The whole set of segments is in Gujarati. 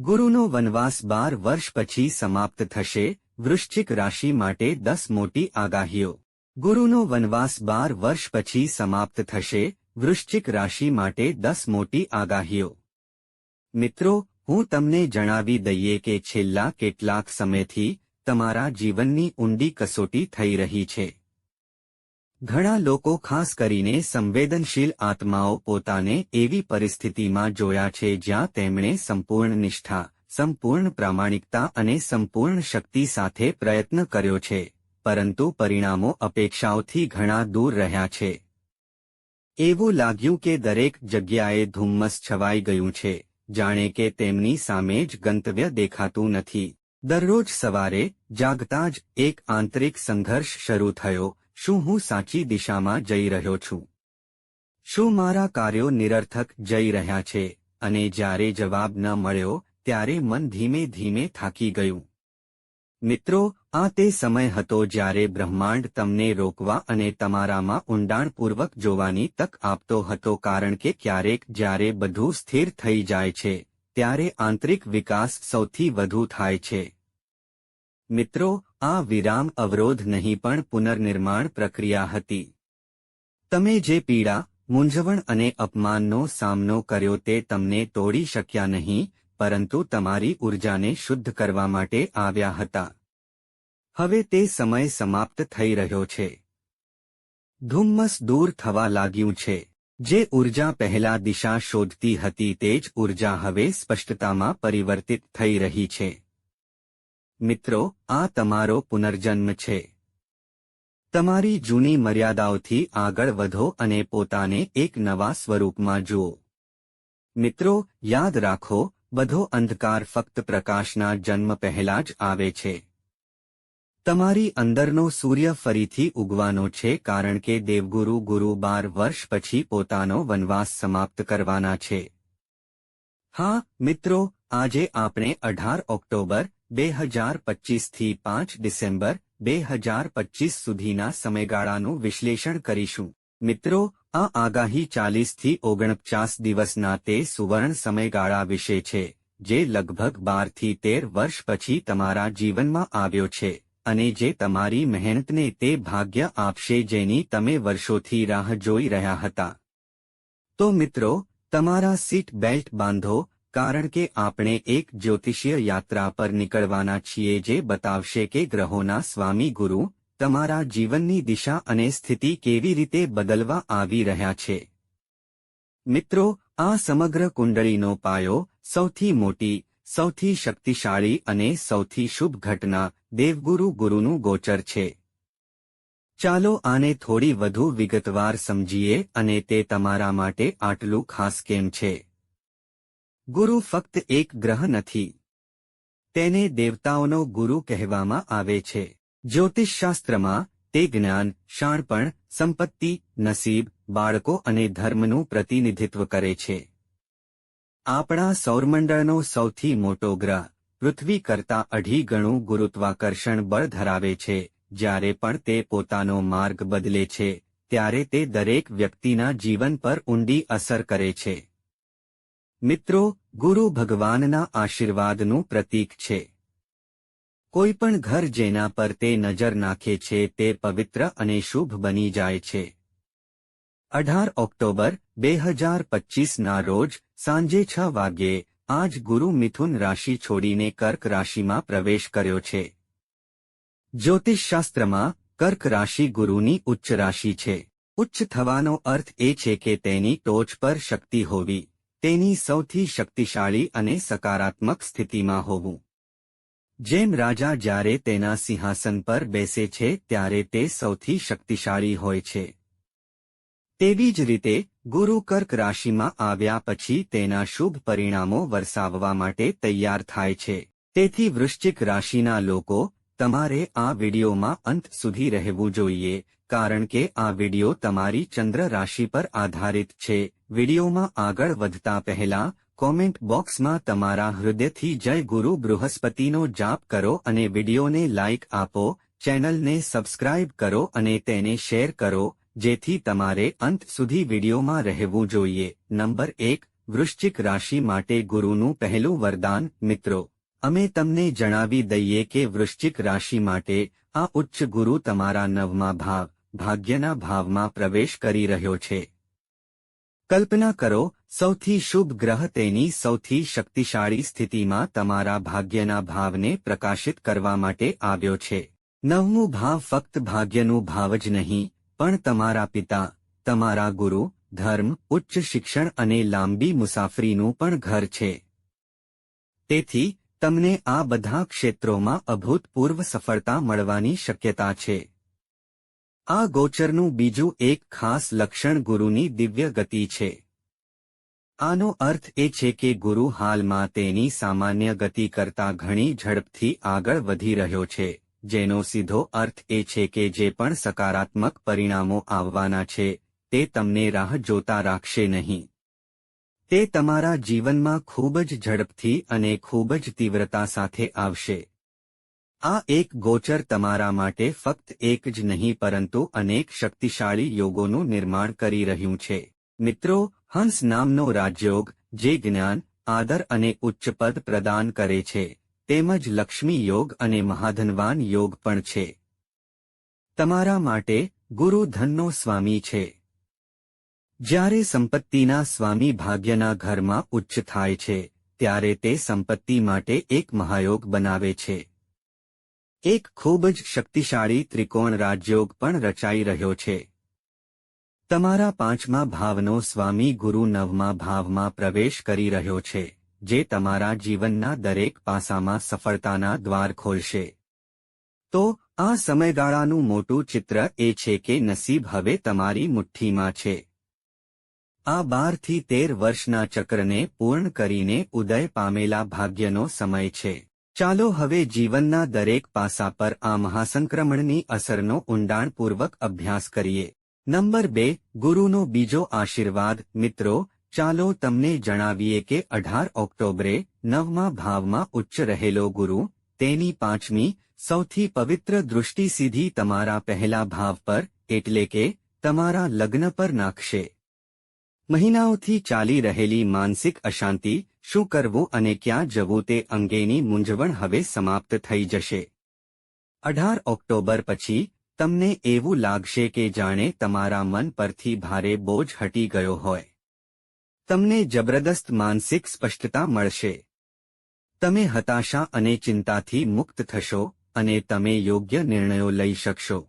ગુરુનો વનવાસ બાર વર્ષ પછી સમાપ્ત થશે, વૃશ્ચિક રાશિ માટે દસ મોટી આગાહીઓ. ગુરુનો વનવાસ બાર વર્ષ પછી સમાપ્ત થશે, વૃશ્ચિક રાશિ માટે દસ મોટી આગાહીઓ. મિત્રો, હું તમને જણાવી દઈએ કે છેલ્લા કેટલાક સમયથી તમારા જીવનની ઊંડી કસોટી થઈ રહી છે. ઘણા લોકો ખાસ કરીને સંવેદનશીલ આત્માઓ પોતાને એવી પરિસ્થિતિમાં જોયા છે જ્યાં તેમણે સંપૂર્ણ નિષ્ઠા, સંપૂર્ણ પ્રામાણિકતા અને સંપૂર્ણ શક્તિ સાથે પ્રયત્ન કર્યો છે, પરંતુ પરિણામો અપેક્ષાઓથી ઘણા દૂર રહ્યા છે. એવું લાગ્યું કે દરેક જગ્યાએ ધુમ્મસ છવાઈ ગયું છે, જાણે કે તેમની સામે જ ગંતવ્ય દેખાતું નથી. દરરોજ સવારે જાગતા જ એક આંતરિક સંઘર્ષ શરૂ થયો શું હું સાચી દિશામાં જઈ રહ્યો છું? શું મારા કાર્યો નિરર્થક જઈ રહ્યા છે? અને જ્યારે જવાબ ન મળ્યો, ત્યારે મન ધીમે ધીમે થાકી ગયું. મિત્રો, આ તે સમય હતો જ્યારે બ્રહ્માંડ તમને રોકવા અને તમારામાં ઊંડાણપૂર્વક જોવાની તક આપતો હતો કારણ કે ક્યારેક જ્યારે બધું સ્થિર થઈ જાય છે, ત્યારે આંતરિક વિકાસ સૌથી વધુ થાય છે. મિત્રો આ વિરામ અવરોધ નહીં પણ પુનર્નિર્માણ પ્રક્રિયા હતી. તમે જે પીડા, મૂંઝવણ અને અપમાનનો સામનો કર્યો તે તમને તોડી શક્યા નહીં, પરંતુ તમારી ઊર્જાને શુદ્ધ કરવા માટે આવ્યા હતા. હવે તે સમય સમાપ્ત થઈ રહ્યો છે. ધુમ્મસ દૂર થવા લાગ્યું છે. જે ઊર્જા પહેલા દિશા શોધતી હતી તે જ ઊર્જા હવે સ્પષ્ટતામાં પરિવર્તિત થઈ રહી છે. મિત્રો, આ તમારો પુનર્જન્મ છે. તમારી જૂની મર્યાદાઓથી આગળ વધો અને પોતાને એક નવા સ્વરૂપમાં જુઓ. મિત્રો, યાદ રાખો, બધો અંધકાર ફક્ત પ્રકાશના જન્મ પહેલા જ આવે છે. તમારી અંદરનો સૂર્ય ફરીથી ઉગવાનો છે કારણ કે દેવગુરુ ગુરુ બાર વર્ષ પછી પોતાનો વનવાસ સમાપ્ત કરવાના છે. હા, મિત્રો, આજે આપણે અઢાર ઓક્ટોબર બે હજાર પચીસથી પાંચ ડિસેમ્બર બે હજાર પચીસ સુધીના સમયગાળાનું વિશ્લેષણ કરીશું. મિત્રો, આ આગાહી ચાલીસથી ઓગણપચાસ દિવસના તે સુવર્ણ સમયગાળા વિશે છે, જે લગભગ બારથી તેર વર્ષ પછી તમારા જીવનમાં આવ્યો છે, અને જે તમારી મહેનતને તે ભાગ્ય આપશે જેની તમે વર્ષોથી રાહ જોઈ રહ્યા હતા. તો મિત્રો, તમારા સીટ બેલ્ટ બાંધો કારણ કે આપણે એક જ્યોતિષીય યાત્રા પર નીકળવાના છીએ જે બતાવશે કે ગ્રહોના સ્વામી ગુરુ તમારા જીવનની દિશા અને સ્થિતિ કેવી રીતે બદલવા આવી રહ્યા છે. મિત્રો, આ સમગ્ર કુંડળીનો પાયો સૌથી મોટી, સૌથી શક્તિશાળી અને સૌથી શુભ ઘટના દેવગુરુ ગુરુનું ગોચર છે. ચાલો આને થોડી વધુ વિગતવાર સમજીએ અને તે તમારા માટે આટલું ખાસ કેમ છે? ગુરુ ફક્ત એક ગ્રહ નથી. તેને દેવતાઓનો ગુરુ કહેવામાં આવે છે. જ્યોતિષશાસ્ત્રમાં તે જ્ઞાન, શાણપણ, સંપત્તિ, નસીબ, બાળકો અને ધર્મનું પ્રતિનિધિત્વ કરે છે. આપણા સૌરમંડળનો સૌથી મોટો ગ્રહ, પૃથ્વી કરતા અઢી ગણું ગુરુત્વાકર્ષણ બળ ધરાવે છે. જ્યારે પણ તે પોતાનો માર્ગ બદલે છે, ત્યારે તે દરેક વ્યક્તિના જીવન પર ઊંડી અસર કરે છે. મિત્રો, ગુરુ ભગવાનના આશીર્વાદનું પ્રતીક છે. કોઈપણ ઘર જેના પર તે નજર નાખે છે તે પવિત્ર અને શુભ બની જાય છે. અઢાર ઓક્ટોબર, બે હજાર પચીસના રોજ, સાંજે છ વાગ્યે, આજ ગુરુ મિથુન રાશિ છોડીને કર્ક રાશિમાં પ્રવેશ કર્યો છે. જ્યોતિષશાસ્ત્રમાં, કર્ક રાશિ ગુરુની ઉચ્ચ રાશિ છે. ઉચ્ચ થવાનો અર્થ એ છે કે તેની ટોચ પર શક્તિ હોવી તેની સૌથી શક્તિશાળી અને સકારાત્મક સ્થિતિમાં હોવું. જેમ રાજા જ્યારે તેના સિંહાસન પર બેસે છે ત્યારે તે સૌથી શક્તિશાળી હોય છે. તેવી જ રીતે, ગુરુ કર્ક રાશિમાં આવ્યા પછી તેના શુભ પરિણામો વરસાવવા માટે તૈયાર થાય છે. તેથી વૃશ્ચિક રાશિના લોકો, તમારે આ વિડીયોમાં અંત સુધી રહેવું જોઈએ, કારણ કે આ વીડિયો તમારી ચંદ્ર રાશિ પર આધારિત છે. વિડીયોમાં આગળ વધતા પહેલા કોમેન્ટ બોક્સમાં તમારા હૃદયથી જય ગુરુ બૃહસ્પતિનો જાપ કરો અને વિડીયોને લાઇક આપો, ચેનલને સબસ્ક્રાઇબ કરો અને તેને શેર કરો, જેથી તમારે અંત સુધી વિડીયોમાં રહેવું જોઈએ. નંબર એક, વૃશ્ચિક રાશિ માટે ગુરુનું પહેલું વરદાન, મિત્રો. અમે તમને જણાવી દઈએ કે વૃશ્ચિક રાશિ માટે આ ઉચ્ચ ગુરુ તમારા નવમા ભાવ, ભાગ્યના ભાવમાં પ્રવેશ કરી રહ્યો છે. કલ્પના કરો, સૌથી શુભ ગ્રહ તેની સૌથી શક્તિશાળી સ્થિતિમાં તમારા ભાગ્યના ભાવને પ્રકાશિત કરવા માટે આવ્યો છે. નવમું ભાવ ફક્ત ભાગ્યનું ભાવ જ નહીં, પણ તમારા પિતા, તમારા ગુરુ, ધર્મ, ઉચ્ચ શિક્ષણ અને લાંબી મુસાફરીનું પણ ઘર છે. તેથી, તમને આ બધા ક્ષેત્રોમાં અભૂતપૂર્વ સફળતા મળવાની શક્યતા છે. આ ગોચરનું બીજું એક ખાસ લક્ષણ ગુરુની દિવ્ય ગતિ છે. આનો અર્થ એ છે કે ગુરુ હાલમાં તેની સામાન્ય ગતિ કરતા ઘણી ઝડપથી આગળ વધી રહ્યો છે, જેનો સીધો અર્થ એ છે કે જે પણ સકારાત્મક પરિણામો આવવાના છે, તે તમને રાહ જોતા રાખશે નહીં. તે તમારા જીવનમાં ખૂબ જ ઝડપથી અને ખૂબ જ તીવ્રતા સાથે આવશે. આ એક ગોચર તમારા માટે ફક્ત એક જ નહીં પરંતુ અનેક શક્તિશાળી યોગોનું નિર્માણ કરી રહ્યું છે. મિત્રો, હંસ નામનો રાજયોગ, જે જ્ઞાન, આદર અને ઉચ્ચ પદ પ્રદાન કરે છે, તેમજ લક્ષ્મી યોગ અને મહાધનવાન યોગ પણ છે. તમારા માટે ગુરુ ધનનો સ્વામી છે. જ્યારે સંપત્તિના સ્વામી ભાગ્યના ઘરમાં ઉચ્ચ થાય છે, ત્યારે તે સંપત્તિ માટે એક મહાયોગ બનાવે છે. એક ખૂબ જ શક્તિશાળી ત્રિકોણ રાજયોગ પણ રચાઈ રહ્યો છે. તમારા પાંચમા ભાવનો સ્વામી ગુરુ નવમા ભાવમાં પ્રવેશ કરી રહ્યો છે, જે તમારા જીવનના દરેક પાસામાં સફળતાના દ્વાર ખોલશે. તો, આ સમયગાળાનું મોટું ચિત્ર એ છે કે નસીબ હવે તમારી મુઠ્ઠીમાં છે. આ બારથી તેર વર્ષના ચક્રને પૂર્ણ કરીને ઉદય પામેલા ભાગ્યનો સમય છે. ચાલો હવે જીવનના દરેક પાસા પર આ મહાસંક્રમણની અસરનો ઊંડાણપૂર્વક અભ્યાસ કરીએ. નંબર બે, ગુરુનો બીજો આશીર્વાદ. મિત્રો, ચાલો તમને જણાવીએ કે અઢાર ઓક્ટોબરે નવમા ભાવમાં ઉચ્ચ રહેલો ગુરુ, તેની પાંચમી, સૌથી પવિત્ર દૃષ્ટિ સીધી તમારા પહેલા ભાવ પર, એટલે કે, તમારા લગ્ન પર નાખશે. મહિનાઓથી ચાલી રહેલી માનસિક અશાંતિ શું કરવું અને ક્યાં જવું તે અંગેની મૂંઝવણ હવે સમાપ્ત થઈ જશે. અઢાર ઓક્ટોબર પછી, તમને એવું લાગશે કે જાણે તમારા મન પરથી ભારે બોજ હટી ગયો હોય. તમને જબરદસ્ત માનસિક સ્પષ્ટતા મળશે. તમે હતાશા અને ચિંતાથી મુક્ત થશો અને તમે યોગ્ય નિર્ણયો લઈ શકશો.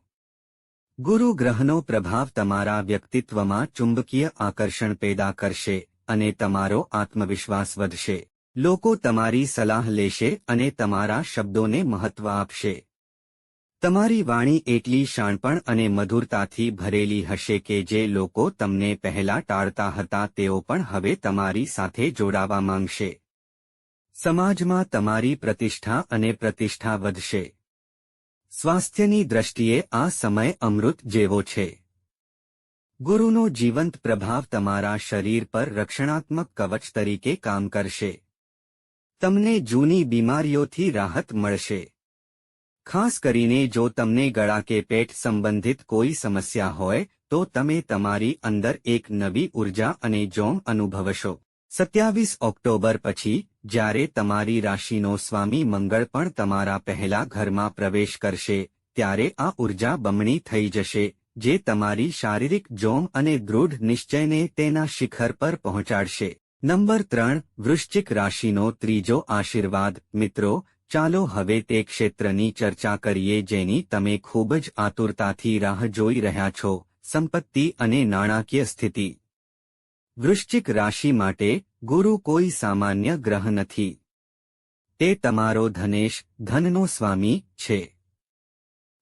ગુરુ ગ્રહનો પ્રભાવ તમારા વ્યક્તિત્વમાં ચુંબકીય આકર્ષણ પેદા કરશે. અને તમારો આત્મવિશ્વાસ વધશે. લોકો તમારી સલાહ લેશે અને તમારા શબ્દોને મહત્વ આપશે. તમારી વાણી એટલી શાણપણ અને મધુરતાથી ભરેલી હશે કે જે લોકો તમને પહેલા ટાળતા હતા તેઓ પણ હવે તમારી સાથે જોડાવા માંગશે. સમાજમાં તમારી પ્રતિષ્ઠા અને પ્રતિષ્ઠા વધશે. સ્વાસ્થ્યની દ્રષ્ટિએ આ સમય અમૃત જેવો છે. ગુરુનો જીવંત પ્રભાવ તમારા શરીર પર રક્ષણાત્મક કવચ તરીકે કામ કરશે. તમને જૂની બીમારીઓથી રાહત મળશે. ખાસ કરીને જો તમને ગળા કે પેટ સંબંધિત કોઈ સમસ્યા હોય, તો તમે તમારી અંદર એક નવી ઊર્જા અને જોમ અનુભવશો. સત્યાવીસ ઓક્ટોબર પછી, જ્યારે તમારી રાશિનો સ્વામી મંગળ પણ તમારા પહેલા ઘરમાં પ્રવેશ કરશે, ત્યારે આ ઊર્જા બમણી થઈ જશે. જે તમારી શારીરિક જોમ અને દૃઢ નિશ્ચયને તેના શિખર પર પહોંચાડશે. નંબર ત્રણ, વૃશ્ચિક રાશિનો ત્રીજો આશીર્વાદ. મિત્રો, ચાલો હવે તે ક્ષેત્રની ચર્ચા કરીએ જેની તમે ખૂબ જ આતુરતાથી રાહ જોઈ રહ્યા છો. સંપત્તિ અને નાણાકીય સ્થિતિ. વૃશ્ચિક રાશિ માટે ગુરુ કોઈ સામાન્ય ગ્રહ નથી. તે તમારો ધનેશ, ધનનો સ્વામી છે.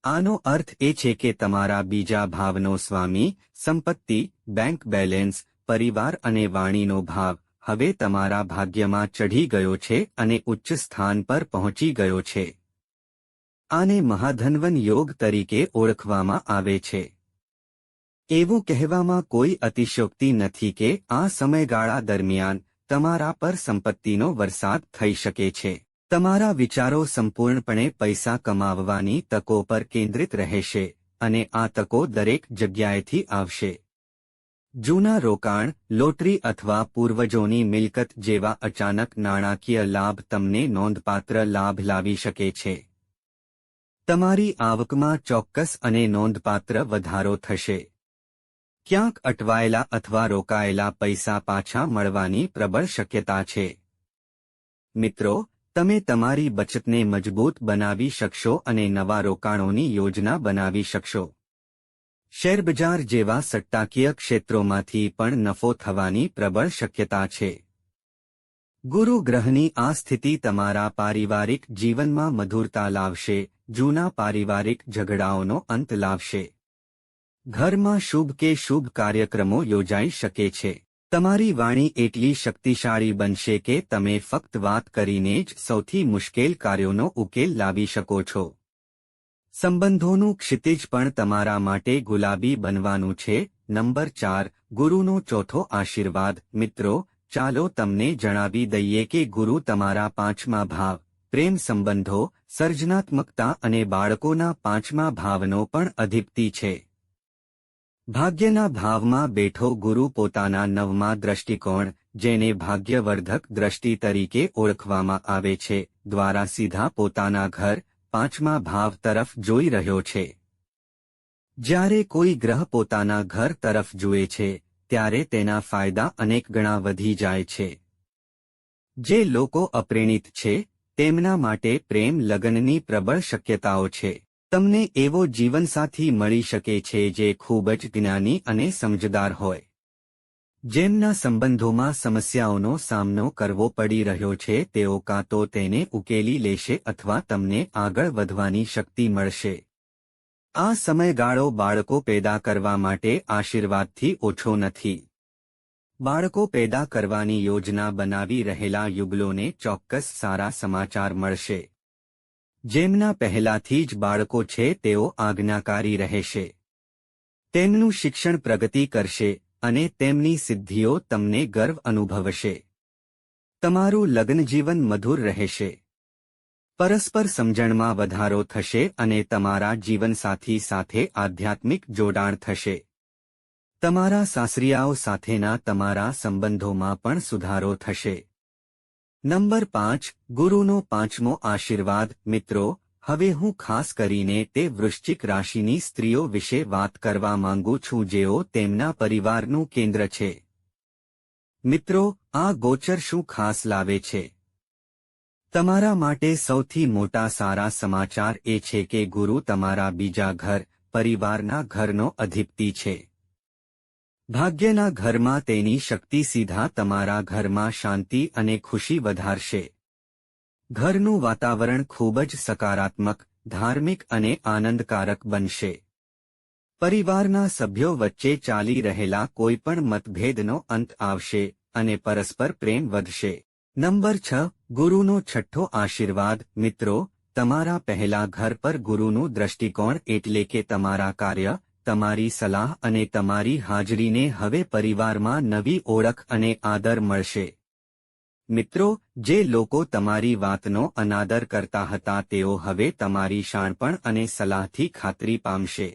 આનો અર્થ એ છે કે તમારા બીજા ભાવનો સ્વામી, સંપત્તિ બેંક બેલેન્સ પરિવાર અને વાણીનો ભાવ હવે તમારા ભાગ્યમાં ચઢી ગયો છે અને ઉચ્ચ સ્થાન પર પહોંચી ગયો છે. આને મહાધનવન યોગ તરીકે ઓળખવામાં આવે છે. એવું કહેવામાં કોઈ અતિશયોક્તિ નથી કે આ સમયગાળા દરમિયાન તમારા પર સંપત્તિનો વરસાદ થઈ શકે છે. તમારા વિચારો સંપૂર્ણપણે પૈસા કમાવવાની તકો પર કેન્દ્રિત રહેશે અને આ તકો દરેક જગ્યાએથી આવશે. જૂના રોકાણ, લોટરી અથવા પૂર્વજોની મિલકત જેવા અચાનક નાણાકીય લાભ તમને નોંધપાત્ર લાભ લાવી શકે છે. તમારી આવકમાં ચોક્કસ અને નોંધપાત્ર વધારો થશે. ક્યાંક અટવાયેલા અથવા રોકાયેલા પૈસા પાછા મળવાની પ્રબળ શક્યતા છે. મિત્રો તમે તમારી બચતને મજબૂત બનાવી શકશો અને નવા રોકાણોની યોજના બનાવી શકશો. શેરબજાર જેવા સટ્ટાકીય ક્ષેત્રોમાંથી પણ નફો થવાની પ્રબળ શક્યતા છે. ગુરુ ગ્રહની આ સ્થિતિ તમારા પારિવારિક જીવનમાં મધુરતા લાવશે, જૂના પારિવારિક ઝઘડાઓનો અંત લાવશે. ઘરમાં શુભ કે શુભ કાર્યક્રમો યોજાઈ શકે છે. તમારી વાણી એટલી શક્તિશાળી બનશે કે તમે ફક્ત વાત કરીને જ સૌથી મુશ્કેલ કાર્યોનો ઉકેલ લાવી શકો છો. સંબંધોનું ક્ષિતિજ પણ તમારા માટે ગુલાબી બનવાનું છે. નંબર ચાર, ગુરુનો ચોથો આશીર્વાદ. મિત્રો, ચાલો તમને જણાવી દઈએ કે ગુરુ તમારા પાંચમા ભાવ, પ્રેમ સંબંધો, સર્જનાત્મકતા અને બાળકોના પાંચમા ભાવનો પણ અધિપતિ છે. ભાગ્યના ભાવમાં બેઠો ગુરુ પોતાના નવમા દ્રષ્ટિકોણ, જેને ભાગ્યવર્ધક દ્રષ્ટિ તરીકે ઓળખવામાં આવે છે, દ્વારા સીધા પોતાના ઘર, પાંચમા ભાવ તરફ જોઈ રહ્યો છે. જ્યારે કોઈ ગ્રહ પોતાના ઘર તરફ જુએ છે, ત્યારે તેના ફાયદા અનેક ગણા વધી જાય છે. જે લોકો અપ્રેણિત છે, તેમના માટે પ્રેમ લગ્નની પ્રબળ શક્યતાઓ છે. તમને એવો જીવનસાથી મળી શકે છે જે ખૂબ જ જ્ઞાની અને સમજદાર હોય. જેમના સંબંધોમાં સમસ્યાઓનો સામનો કરવો પડી રહ્યો છે, તેઓ કાં તો તેને ઉકેલી લેશે અથવા તમને આગળ વધવાની શક્તિ મળશે. આ સમયગાળો બાળકો પેદા કરવા માટે આશીર્વાદથી ઓછો નથી. બાળકો પેદા કરવાની યોજના બનાવી રહેલા યુગલોને ચોક્કસ સારા સમાચાર મળશે. જેમના પહેલાથી જ બાળકો છે, તેઓ આજ્ઞાકારી રહેશે. તેમનું શિક્ષણ પ્રગતિ કરશે અને તેમની સિદ્ધિઓ તમને ગર્વ અનુભવશે. તમારું લગ્નજીવન મધુર રહેશે. પરસ્પર સમજણમાં વધારો થશે અને તમારા જીવનસાથી સાથે આધ્યાત્મિક જોડાણ થશે. તમારા સાસરિયાઓ સાથેના તમારા સંબંધોમાં પણ સુધારો થશે. નંબર પાંચ, ગુરુનો પાંચમો આશીર્વાદ. મિત્રો, હવે હું ખાસ કરીને તે વૃશ્ચિક રાશિની સ્ત્રીઓ વિશે વાત કરવા માંગુ છું જેઓ તેમના પરિવારનું કેન્દ્ર છે. મિત્રો, આ ગોચર શું ખાસ લાવે છે? તમારા માટે સૌથી મોટા સારા સમાચાર એ છે કે ગુરુ તમારા બીજા ઘર, પરિવારના ઘરનો અધિપતિ છે. ભાગ્યના ઘરમાં તેની શક્તિ સીધા તમારા ઘરમાં શાંતિ અને ખુશી વધારશે. ઘરનું વાતાવરણ ખૂબ જ સકારાત્મક, ધાર્મિક અને આનંદકારક બનશે. પરિવારના સભ્યો વચ્ચે ચાલી રહેલા કોઈપણ મતભેદનો અંત આવશે અને પરસ્પર પ્રેમ વધશે. નંબર છ, ગુરુનો છઠ્ઠો આશીર્વાદ, મિત્રો, તમારા પહેલા ઘર પર ગુરુનું દ્રષ્ટિકોણ એટલે કે તમારા કાર્ય તમારી સલાહ અને તમારી હાજરીને હવે પરિવારમાં નવી ઓળખ અને આદર મળશે. મિત્રો, જે લોકો તમારી વાતનો અનાદર કરતા હતા તેઓ હવે તમારી શાણપણ અને સલાહથી ખાતરી પામશે.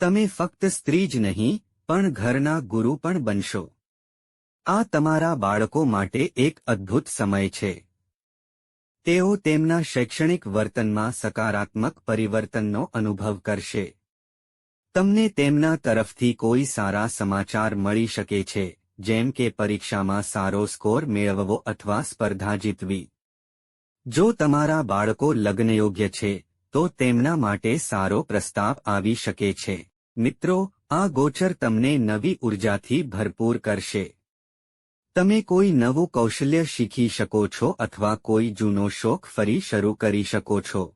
તમે ફક્ત સ્ત્રી જ નહીં, પણ ઘરના ગુરુ પણ બનશો. આ તમારા બાળકો માટે એક અદ્ભુત સમય છે. તેઓ તેમના શૈક્ષણિક વર્તનમાં સકારાત્મક પરિવર્તનનો અનુભવ કરશે. તમને તેમના તરફથી કોઈ સારા સમાચાર મળી શકે છે, જેમ કે પરીક્ષામાં સારો સ્કોર મેળવવો અથવા સ્પર્ધા જીતવી. જો તમારા બાળકો લગ્નયોગ્ય છે, તો તેમના માટે સારો પ્રસ્તાવ આવી શકે છે. મિત્રો, આ ગોચર તમને નવી ઉર્જાથી ભરપૂર કરશે. તમે કોઈ નવું કૌશલ્ય શીખી શકો છો અથવા કોઈ જૂનો શોખ ફરી શરૂ કરી શકો છો.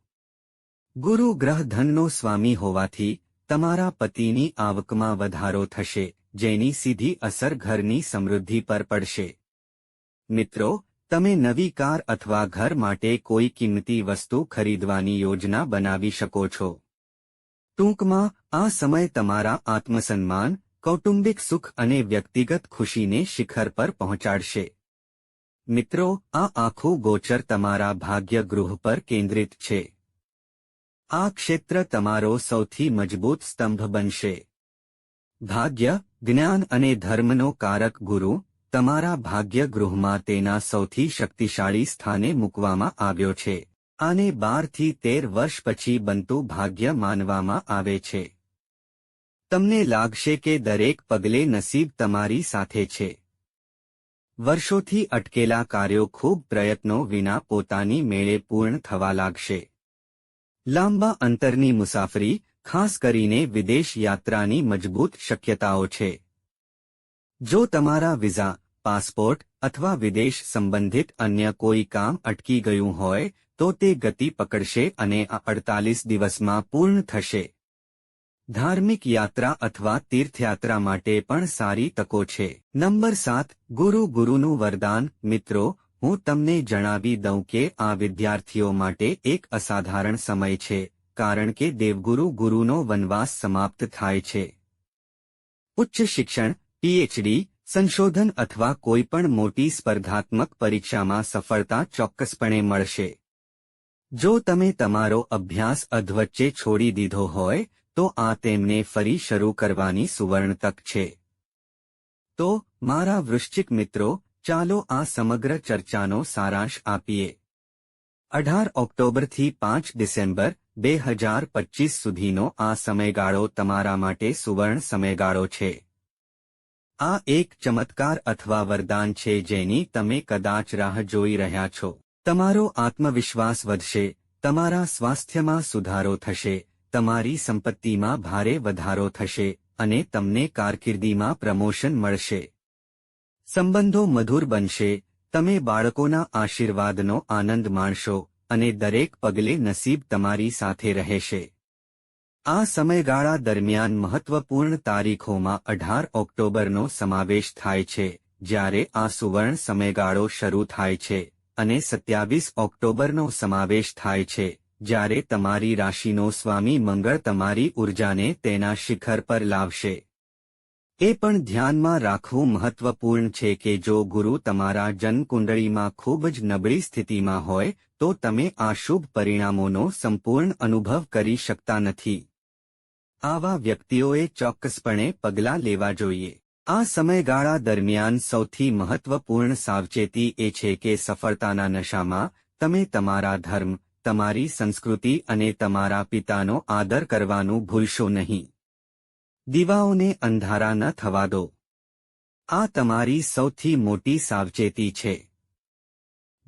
ગુરુ ગ્રહ ધનનો સ્વામી હોવાથી તમારા પતિની આવકમાં વધારો થશે, જેની સીધી અસર ઘરની સમૃદ્ધિ પર પડશે. મિત્રો, તમે નવી કાર અથવા ઘર માટે કોઈ કિંમતી વસ્તુ ખરીદવાની યોજના બનાવી શકો છો. ટૂંકમાં, આ સમય તમારા આત્મસન્માન, કૌટુંબિક સુખ અને વ્યક્તિગત ખુશીને શિખર પર પહોંચાડશે. મિત્રો, આ આખું ગોચર તમારા ભાગ્ય ગૃહ પર કેન્દ્રિત છે. આ ક્ષેત્ર તમારો સૌથી મજબૂત સ્તંભ બનશે. ભાગ્ય, જ્ઞાન અને ધર્મનો કારક ગુરુ, તમારા ભાગ્ય ગૃહમાં તેના સૌથી શક્તિશાળી સ્થાને મૂકવામાં આવ્યો છે. આને બારથી તેર વર્ષ પછી બનતું ભાગ્ય માનવામાં આવે છે. તમને લાગશે કે દરેક પગલે નસીબ તમારી સાથે છે. વર્ષોથી અટકેલા કાર્યો ખૂબ પ્રયત્નો વિના પોતાની મેળે પૂર્ણ થવા લાગશે. લાંબા અંતરની મુસાફરી, ખાસ કરીને વિદેશ યાત્રાની મજબૂત શક્યતાઓ છે. જો તમારા વિઝા, પાસપોર્ટ અથવા વિદેશ સંબંધિત અન્ય કોઈ કામ અટકી ગયું હોય, તો તે ગતિ પકડશે અને આ અડતાલીસ દિવસમાં પૂર્ણ થશે. ધાર્મિક યાત્રા અથવા તીર્થયાત્રા માટે પણ સારી તકો છે. નંબર સાત, ગુરુ ગુરુનું વરદાન, મિત્રો હું તમને જણાવી દઉં કે આ વિદ્યાર્થીઓ માટે એક અસાધારણ સમય છે, કારણ કે દેવગુરુ ગુરુનો વનવાસ સમાપ્ત થાય છે. ઉચ્ચ શિક્ષણ, પીએચડી, સંશોધન અથવા કોઈપણ મોટી સ્પર્ધાત્મક પરીક્ષામાં સફળતા ચોક્કસપણે મળશે. જો તમે તમારો અભ્યાસ અધવચ્ચે છોડી દીધો હોય, તો આ તેમને ફરી શરૂ કરવાની સુવર્ણ તક છે. તો, મારા વૃશ્ચિક મિત્રો ચાલો આ સમગ્ર ચર્ચાનો સારાંશ આપીએ. અઢાર ઓક્ટોબરથી પાંચ ડિસેમ્બર બે હજાર પચીસ સુધીનો આ સમયગાળો તમારા માટે સુવર્ણ સમયગાળો છે. આ એક ચમત્કાર અથવા વરદાન છે જેની તમે કદાચ રાહ જોઈ રહ્યા છો. તમારો આત્મવિશ્વાસ વધશે, તમારા સ્વાસ્થ્યમાં સુધારો થશે, તમારી સંપત્તિમાં ભારે વધારો થશે અને તમને કારકિર્દીમાં પ્રમોશન મળશે. સંબંધો મધુર બનશે, તમે બાળકોના આશીર્વાદનો આનંદ માણશો અને દરેક પગલે નસીબ તમારી સાથે રહેશે. આ સમયગાળા દરમિયાન મહત્વપૂર્ણ તારીખોમાં અઢાર ઓક્ટોબરનો સમાવેશ થાય છે, જ્યારે આ સુવર્ણ સમયગાળો શરૂ થાય છે અને સત્યાવીસ ઓક્ટોબરનો સમાવેશ થાય છે, જ્યારે તમારી રાશિનો સ્વામી મંગળ તમારી ઉર્જાને તેના શિખર પર લાવશે. એ પણ ધ્યાનમાં રાખવું મહત્વપૂર્ણ છે કે જો ગુરુ તમારા જન્મકુંડળીમાં ખૂબ જ નબળી સ્થિતિમાં હોય, તો તમે આ શુભ પરિણામોનો સંપૂર્ણ અનુભવ કરી શકતા નથી. આવા વ્યક્તિઓએ ચોક્કસપણે પગલાં લેવા જોઈએ. આ સમયગાળા દરમિયાન સૌથી મહત્વપૂર્ણ સાવચેતી એ છે કે સફળતાના નશામાં તમે તમારા ધર્મ, તમારી સંસ્કૃતિ અને તમારા પિતાનો આદર કરવાનું ભૂલશો નહીં. દીવાઓને અંધારા ન થવા દો. આ તમારી સૌથી મોટી સાવચેતી છે.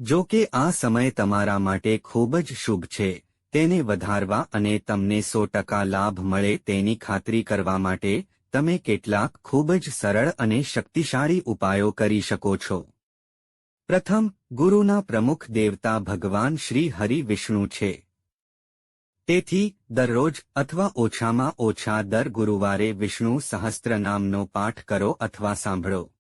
જો કે આ સમય તમારા માટે ખૂબ જ શુભ છે, તેને વધારવા અને તમને સો ટકા લાભ મળે તેની ખાતરી કરવા માટે, તમે કેટલાક ખૂબ જ સરળ અને શક્તિશાળી ઉપાયો કરી શકો છો. પ્રથમ, ગુરુના પ્રમુખ દેવતા ભગવાન શ્રી હરિ વિષ્ણુ છે. તેથી, દરરોજ અથવા ઓછામાં ઓછા દર ગુરુવારે વિષ્ણુ સહસ્ત્ર નામનો પાઠ કરો અથવા સાંભળો.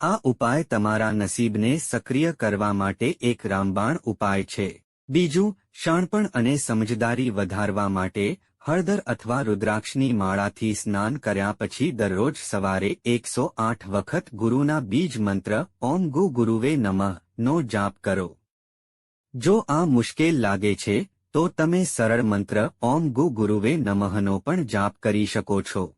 આ ઉપાય તમારા નસીબને સક્રિય કરવા માટે એક રામબાણ ઉપાય છે. બીજું શાણપણ અને સમજદારી વધારવા માટે હળદર અથવા રુદ્રાક્ષની માળાથી સ્નાન કર્યા પછી દરરોજ સવારે એકસો આઠ વખત ગુરુના બીજ મંત્ર, ઓમ ગુ ગુરુવે નમઃ નો જાપ કરો. જો આ મુશ્કેલ લાગે છે તો તમે સરળ મંત્ર ઓમ ગુ ગુરુવે નમઃનો પણ જાપ કરી શકો છો.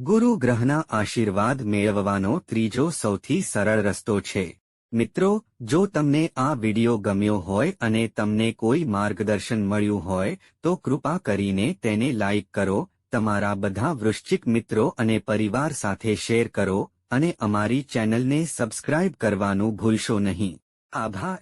ગુરુ ગ્રહના આશીર્વાદ મેળવવાનો ત્રીજો સૌથી સરળ રસ્તો છે. મિત્રો, જો તમને આ વિડિયો ગમ્યો હોય અને તમને કોઈ માર્ગદર્શન મળ્યું હોય, તો કૃપા કરીને તેને લાઇક કરો, તમારા બધા વૃશ્ચિક મિત્રો અને પરિવાર સાથે શેર કરો, અને અમારી ચેનલને સબસ્ક્રાઇબ કરવાનું ભૂલશો નહીં. આભાર.